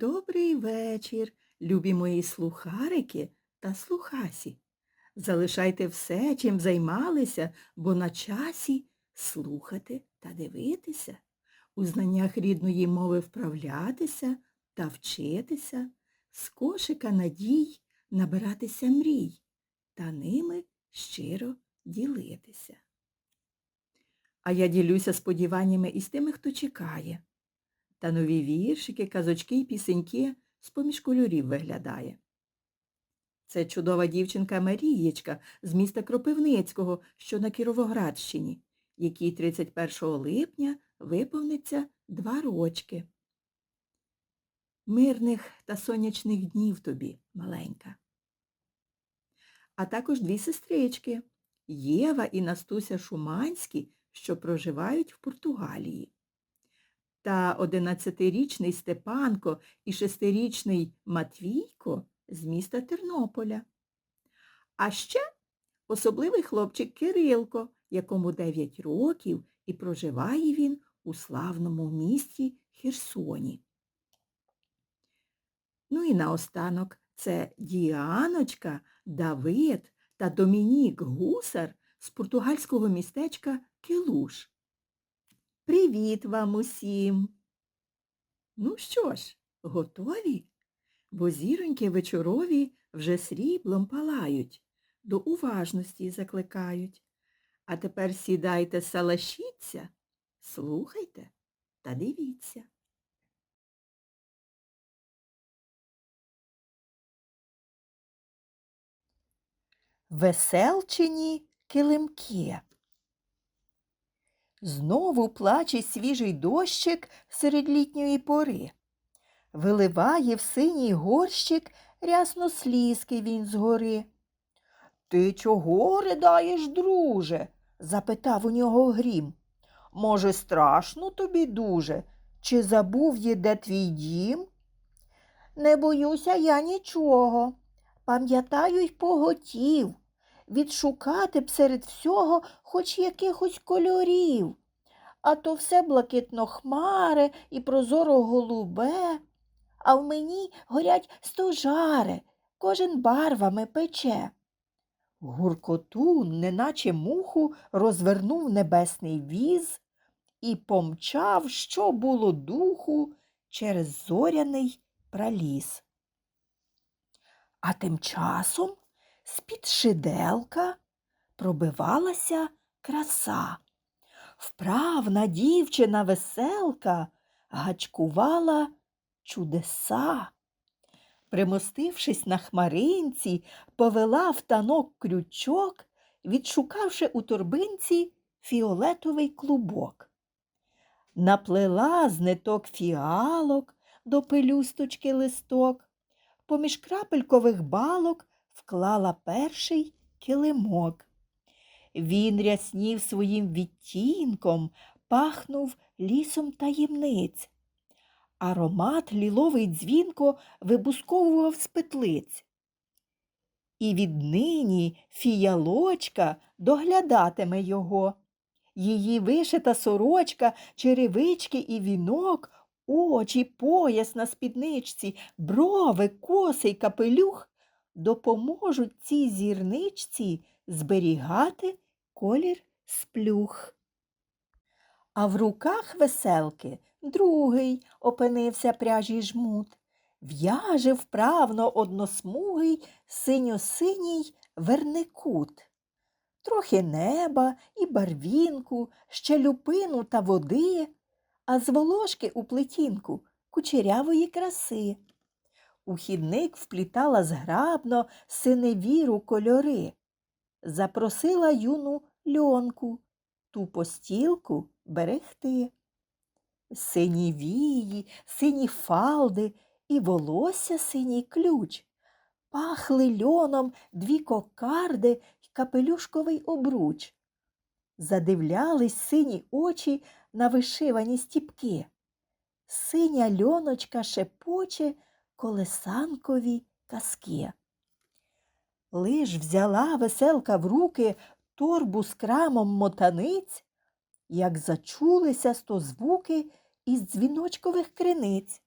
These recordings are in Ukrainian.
Добрий вечір, любі мої слухарики та слухасі. Залишайте все, чим займалися, бо на часі слухати та дивитися, у знаннях рідної мови вправлятися та вчитися, з кошика надій набиратися мрій та ними щиро ділитися. А я ділюся сподіваннями із тими, хто чекає. Та нові віршики, казочки й пісеньки з-поміж кольорів виглядає. Це чудова дівчинка Марієчка з міста Кропивницького, що на Кіровоградщині, якій 31 липня виповниться два рочки. Мирних та сонячних днів тобі, маленька. А також дві сестрички Єва і Настуся Шуманські, що проживають в Португалії та 11-річний Степанко і 6-річний Матвійко з міста Тернополя. А ще особливий хлопчик Кирилко, якому 9 років і проживає він у славному місті Херсоні. Ну і наостанок це Діаночка, Давид та Домінік Гусар з португальського містечка Келуш. Привіт вам усім! Ну що ж, готові? Бо зіроньки вечорові вже сріблом палають, до уважності закликають. А тепер сідайте, салашіться, слухайте та дивіться. Веселчині килимки. Знову плаче свіжий дощик серед літньої пори. Виливає в синій горщик рясно слізки він згори. Ти чого ридаєш, друже? запитав у нього грім. Може, страшно тобі дуже? Чи забув є, де твій дім? Не боюся я нічого. Пам'ятаю й поготів відшукати б серед всього хоч якихось кольорів. А то все блакитно хмаре і прозоро голубе, а в мені горять стожари, кожен барвами пече. Гуркотун, неначе муху, розвернув небесний віз і помчав, що було духу, через зоряний праліз. А тим часом з-під шиделка пробивалася краса. Вправна дівчина веселка гачкувала чудеса. Примостившись на хмаринці, повела в танок крючок, відшукавши у торбинці фіолетовий клубок. Наплела з ниток фіалок до пелюсточки листок, поміж крапелькових балок вклала перший килимок. Він ряснів своїм відтінком, пахнув лісом таємниць. Аромат ліловий дзвінко вибусковував з петлиць. І віднині фіялочка доглядатиме його. Її вишита сорочка, черевички і вінок, очі, пояс на спідничці, брови, коси й капелюх допоможуть цій зірничці зберігати колір сплюх. А в руках веселки другий опинився пряжій жмут, в'яже вправно односмугий синьо-синій верникут. Трохи неба і барвінку, ще люпину та води, а з волошки у плетінку кучерявої краси. У хідник вплітала зграбно синевіру кольори, запросила юну льонку ту постілку берегти. Сині вії, сині фалди і волосся синій ключ. Пахли льоном дві кокарди й капелюшковий обруч. Задивлялись сині очі на вишивані стіпки. Синя льоночка шепоче колесанкові казки. Лиш взяла веселка в руки торбу з крамом мотаниць, як зачулися сто звуки із дзвіночкових криниць.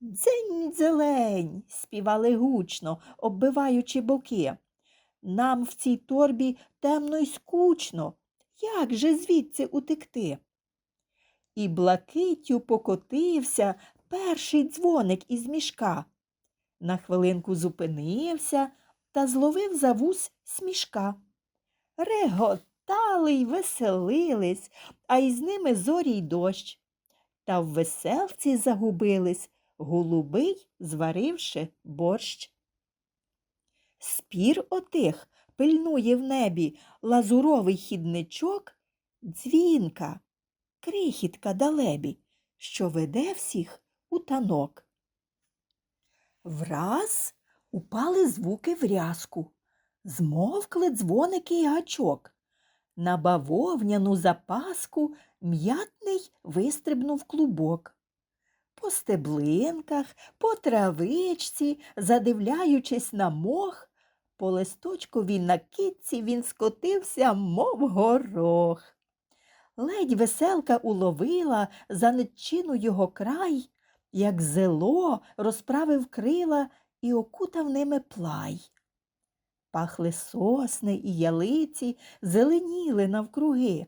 Дзень зелень, співали гучно, оббиваючи боки. Нам в цій торбі темно й скучно. Як же звідси утекти? І блакиттю покотився перший дзвоник із мішка. На хвилинку зупинився та зловив за вус смішка. Реготали й веселились, а із ними зорі й дощ. Та в веселці загубились, голубий, зваривши борщ. Спір отих пильнує в небі лазуровий хідничок, дзвінка, крихітка далебі, що веде всіх у танок. Враз упали звуки в рязку, змовкли дзвоники й гачок. На бавовняну запаску м'ятний вистрибнув клубок. По стеблинках, по травичці, задивляючись на мох, по листочковій накидці він скотився, мов горох. Ледь веселка уловила за нечину його край, як зело розправив крила і окутав ними плай. Пахли сосни і ялиці, зеленіли навкруги.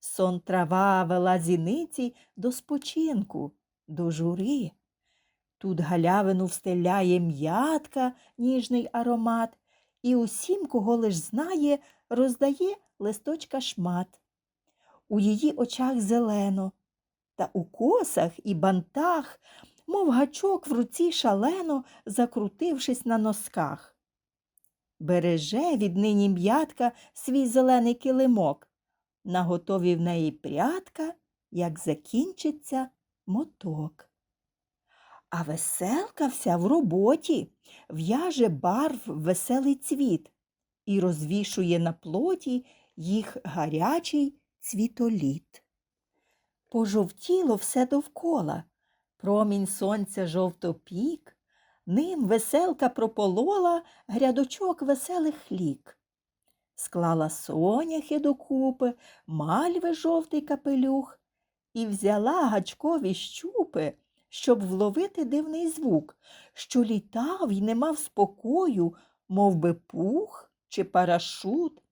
Сон трава вела зіниці до спочинку, до жури. Тут галявину встеляє м'ятка, ніжний аромат, і усім, кого лиш знає, роздає листочка шмат. У її очах зелено, та у косах і бантах, мов гачок в руці шалено, закрутившись на носках. Береже віднині м'ятка свій зелений килимок, наготові в неї прядка, як закінчиться моток. А веселка вся в роботі, в'яже барв веселий цвіт і розвішує на плоті їх гарячий цвітоліт. Пожовтіло все довкола, промінь сонця жовтопік, ним веселка прополола грядочок веселих лік. Склала соняхи докупи, мальви жовтий капелюх і взяла гачкові щупи, щоб вловити дивний звук, що літав і не мав спокою, мов би пух чи парашут.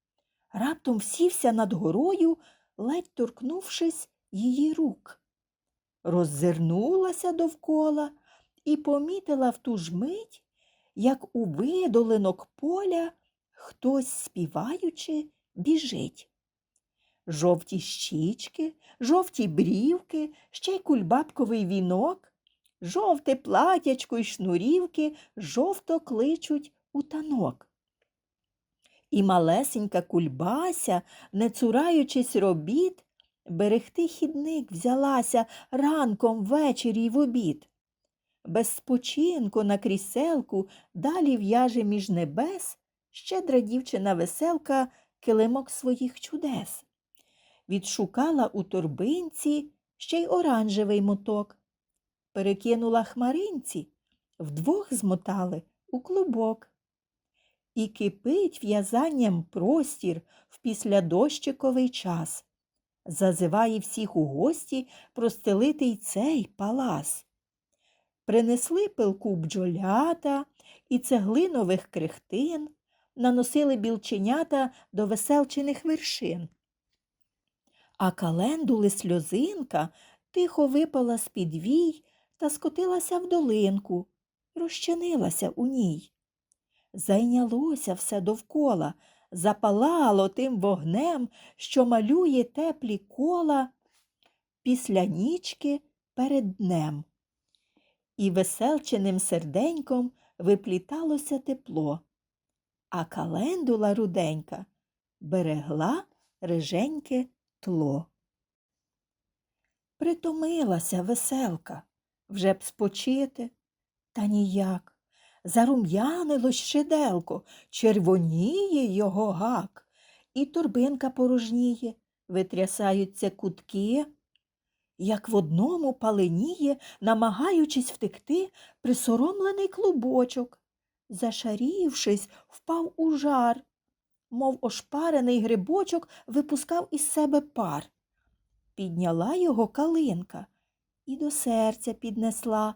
Раптом сівся над горою, ледь торкнувшись її рук. Роззирнулася довкола і помітила в ту ж мить, як у видолинок поля хтось співаючи біжить. Жовті щічки, жовті брівки, ще й кульбабковий вінок, жовте платячко й шнурівки жовто кличуть у танок. І малесенька кульбася, не цураючись робіт, берегти хідник взялася ранком ввечері й в обід. Без спочинку на кріселку далі в'яже між небес щедра дівчина веселка килимок своїх чудес. Відшукала у торбинці ще й оранжевий моток. Перекинула хмаринці, вдвох змотали у клубок. І кипить в'язанням простір в післядощиковий час. Зазиває всіх у гості простелити й цей палас. Принесли пилку бджолята і цеглинових крихтин, наносили білченята до веселчених вершин. А календули сльозинка тихо випала з під вій та скотилася в долинку, розчинилася у ній. Зайнялося все довкола, запалало тим вогнем, що малює теплі кола після нічки перед днем. І веселченим серденьком випліталося тепло, а календула руденька берегла риженьке тло. Притомилася веселка, вже б спочити, та ніяк. Зарум'янилось щеделко, червоніє його гак, і торбинка порожніє, витрясаються кутки, як в одному паленіє, намагаючись втекти, присоромлений клубочок. Зашарівшись, впав у жар, мов ошпарений грибочок випускав із себе пар. Підняла його калинка і до серця піднесла,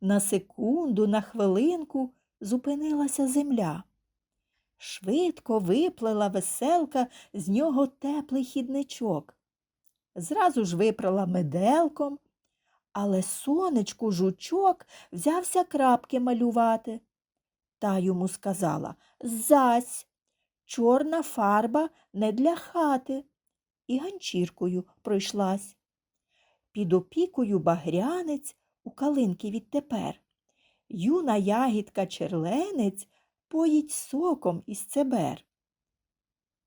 На секунду, на хвилинку зупинилася земля. Швидко виплела веселка з нього теплий хідничок. Зразу ж випрала меделком, але сонечку жучок взявся крапки малювати. Та йому сказала Зась, чорна фарба не для хати. І ганчіркою пройшлась. Під опікою багрянець у калинки відтепер. Юна ягідка черленець поїть соком із цебер.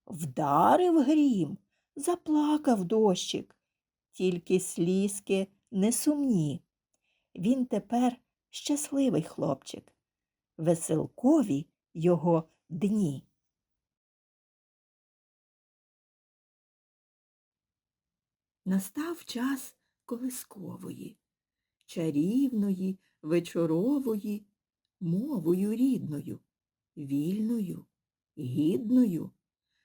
Вдарив грім, заплакав дощик, тільки слізки несумні. Він тепер щасливий хлопчик, веселкові його дні. Настав час колискової, чарівної, вечорової, мовою рідною, вільною, гідною,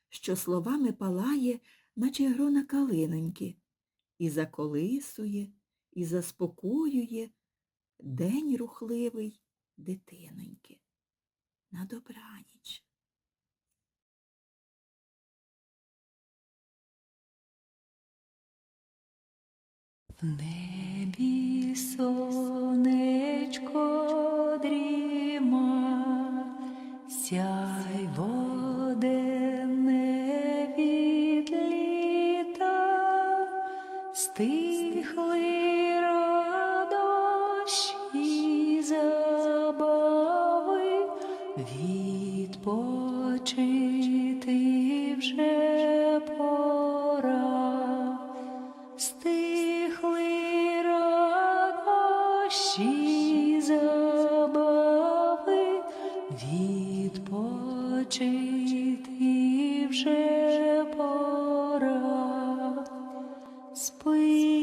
що словами палає, наче грона калиноньки, і заколисує, і заспокоює день рухливий дитиноньки. На добраніч. Небі сонечко дріма, сяй відпочити вже пора. Спи,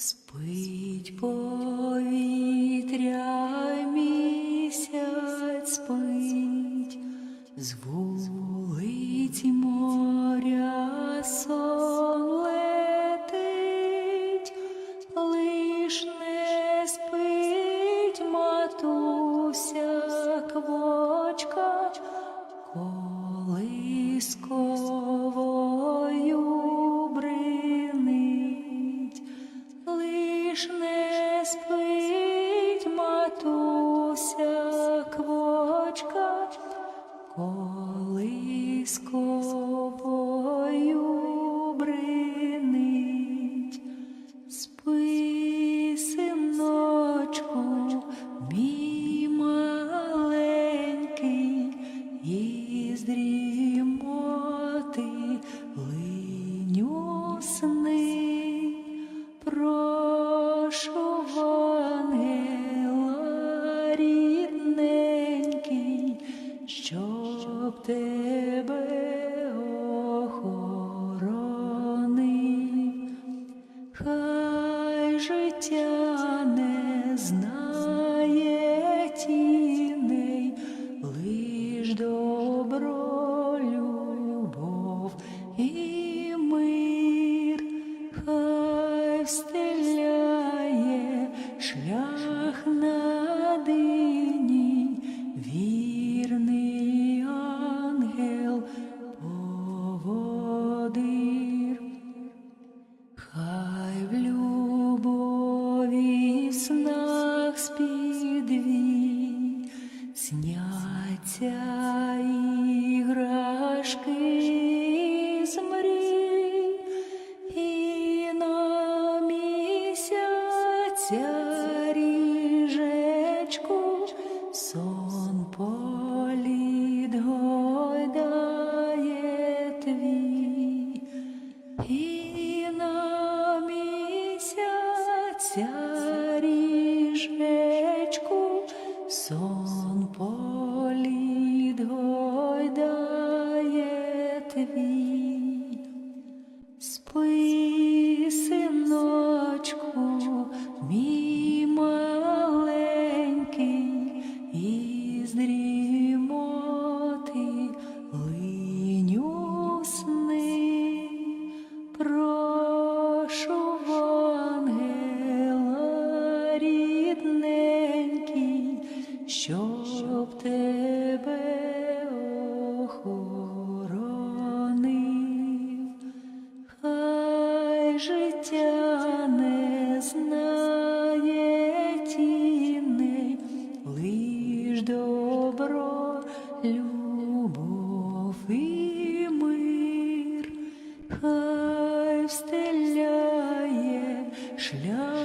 Спить повітря, місяць спить, з 说是了。